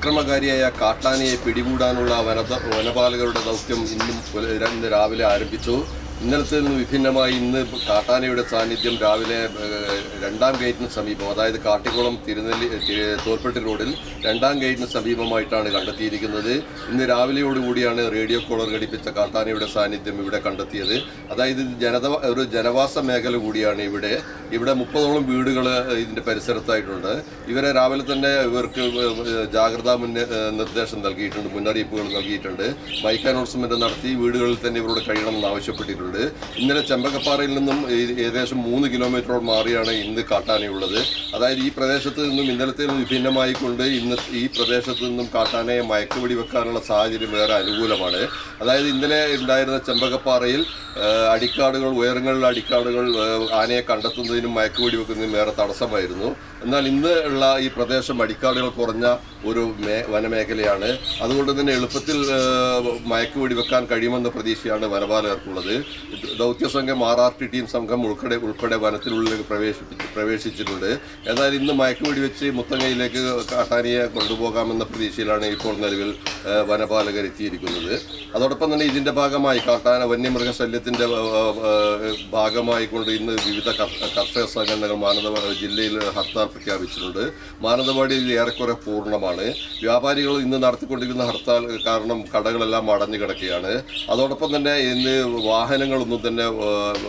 അക്രമകാരിയായ കാട്ടാനയെ പിടികൂടാനുള്ള വനത വനപാലകരുടെ ദൗത്യം ഇന്നും ഇന്ന് രാവിലെ ആരംഭിച്ചു. ഇന്നലത്തെ നിന്ന് വിഭിന്നമായി ഇന്ന് കാട്ടാനയുടെ സാന്നിധ്യം രാവിലെ രണ്ടാം ഗേറ്റിന് സമീപം അതായത് കാട്ടിക്കുളം തിരുനെല്ലി തോൽപ്പെട്ടി റോഡിൽ രണ്ടാം ഗേറ്റിന് സമീപമായിട്ടാണ് കണ്ടെത്തിയിരിക്കുന്നത്. ഇന്ന് രാവിലെയോടുകൂടിയാണ് റേഡിയോ കോളർ ഘടിപ്പിച്ച കാട്ടാനയുടെ സാന്നിധ്യം ഇവിടെ കണ്ടെത്തിയത്. അതായത് ജനത ഒരു ജനവാസ മേഖല കൂടിയാണ് ഇവിടെ. ഇവിടെ മുപ്പതോളം വീടുകൾ ഇതിന്റെ പരിസരത്തായിട്ടുണ്ട്. ഇവരെ രാവിലെ തന്നെ ഇവർക്ക് ജാഗ്രതാ മുന്നേ നിർദ്ദേശം നൽകിയിട്ടുണ്ട് മുന്നറിയിപ്പുകൾ നൽകിയിട്ടുണ്ട്. ബൈക്ക് അനൗൺസ്മെന്റ് നടത്തി വീടുകളിൽ തന്നെ ഇവരോട് കഴിയണമെന്ന് ആവശ്യപ്പെട്ടിട്ടുണ്ട്. ഇന്നലെ ചെമ്പകപ്പാറയിൽ നിന്നും ഏകദേശം മൂന്ന് കിലോമീറ്ററോളം മാറിയാണ് ഇന്ന് കാട്ടാനയുള്ളത്. അതായത് ഈ പ്രദേശത്ത് നിന്നും ഇന്നലത്തെ വിഭിന്നമായി കൊണ്ട് ഇന്ന് ഈ പ്രദേശത്ത് നിന്നും കാട്ടാനയെ മയക്കുപിടി വെക്കാനുള്ള സാഹചര്യം വേറെ അനുകൂലമാണ്. അതായത് ഇന്നലെ ഉണ്ടായിരുന്ന ചെമ്പകപ്പാറയിൽ അടിക്കാടുകൾ ഉയരങ്ങളിൽ അടിക്കാടുകൾ ആനയെ കണ്ടെത്തുന്നതിനും മയക്കുപിടി വെക്കുന്നതിനും ഏറെ തടസ്സമായിരുന്നു. എന്നാൽ ഇന്ന് ഉള്ള ഈ പ്രദേശം അടിക്കാടുകൾ കുറഞ്ഞ ഒരു മേ വനമേഖലയാണ്. അതുകൊണ്ട് തന്നെ എളുപ്പത്തിൽ ആ, മയക്കുപിടി വെക്കാൻ കഴിയുമെന്ന പ്രതീക്ഷയാണ് വനപാലകർക്കുള്ളത്. ദൗത്യ സംഘം ആർ ആർ ടി ടീം സംഘം ഉൾപ്പെടെ ഉൾപ്പെടെ വനത്തിനുള്ളിലേക്ക് പ്രവേശിപ്പിച്ച് പ്രവേശിച്ചിട്ടുണ്ട്. എന്നാൽ ഇന്ന് മയക്കുപിടി വെച്ച് മുത്തങ്ങയിലേക്ക് കാട്ടാനിയെ കൊണ്ടുപോകാമെന്ന പ്രതീക്ഷയിലാണ് ഇപ്പോൾ നിലവിൽ വനപാലകർ എത്തിയിരിക്കുന്നത് അതോടൊപ്പം തന്നെ ഇതിന്റെ ഭാഗമായി കാട്ടാന വന്യമൃഗശല്യത്തിന്റെ ആ, ഭാഗമായിക്കൊണ്ട് ഭാഗമായി കൊണ്ട് ഇന്ന് വിവിധ കർഷക സംഘടനകൾ മാനന്തവാടി ജില്ലയിൽ ഹർത്താൽ പ്രഖ്യാപിച്ചിട്ടുണ്ട്. മാനന്തവാടിയിൽ ഏറെക്കുറെ പൂർണമാണ്. വ്യാപാരികൾ ഇന്ന് നടത്തിക്കൊണ്ടിരിക്കുന്ന ഹർത്താൽ കാരണം കടകളെല്ലാം അടഞ്ഞു കിടക്കുകയാണ്. അതോടൊപ്പം തന്നെ ഇന്ന് വാഹനങ്ങളൊന്നും തന്നെ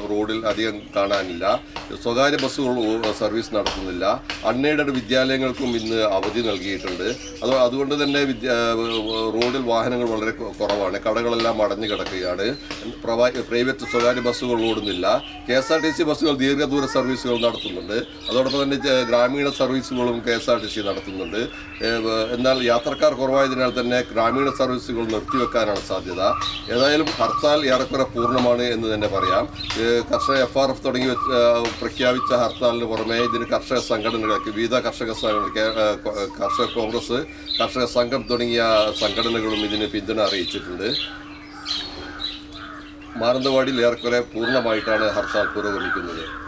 റോഡിൽ അധികം കാണാനില്ല. സ്വകാര്യ ബസ്സുകൾ സർവീസ് നടത്തുന്നില്ല. അൺഎയ്ഡഡ് വിദ്യാലയങ്ങൾക്കും ഇന്ന് അവധി നൽകിയിട്ടുണ്ട്. അത് അതുകൊണ്ട് തന്നെ റോഡിൽ വാഹനങ്ങൾ വളരെ കുറവാണ്. കടകളെല്ലാം അടഞ്ഞു കിടക്കുകയാണ്. പ്രൈ- പ്രൈവറ്റ് സ്വകാര്യ ബസ്സുകൾ ഓടുന്നില്ല. K S R T C ബസ്സുകൾ ദീർഘദൂര സർവീസുകൾ നടത്തുന്നുണ്ട്. അതോടൊപ്പം തന്നെ ഗ്രാമീണ സർവീസുകളും K S R T C നടത്തുന്നുണ്ട് എന്നാൽ യാത്രക്കാർ കുറവായതിനാൽ തന്നെ ഗ്രാമീണ സർവീസുകൾ നിർത്തിവെക്കാനാണ് സാധ്യത. ഏതായാലും ഹർത്താൽ ഏറെക്കുറെ പൂർണമാണ് എന്ന് തന്നെ പറയാം. കർഷക എഫ് ആർ എഫ് തുടങ്ങി പ്രഖ്യാപിച്ച ഹർത്താലിന് പുറമെ ഇതിന് കർഷക സംഘടനകൾക്ക് വിവിധ കർഷക കർഷക കോൺഗ്രസ് കർഷക സംഘം തുടങ്ങിയ സംഘടനകളും ഇതിന് പിന്തുണ അറിയിച്ചിട്ടുണ്ട്. മാനന്തവാടിയിൽ ഏറെക്കുറെ പൂർണമായിട്ടാണ് ഹർത്താൽ പുരോഗമിക്കുന്നത്.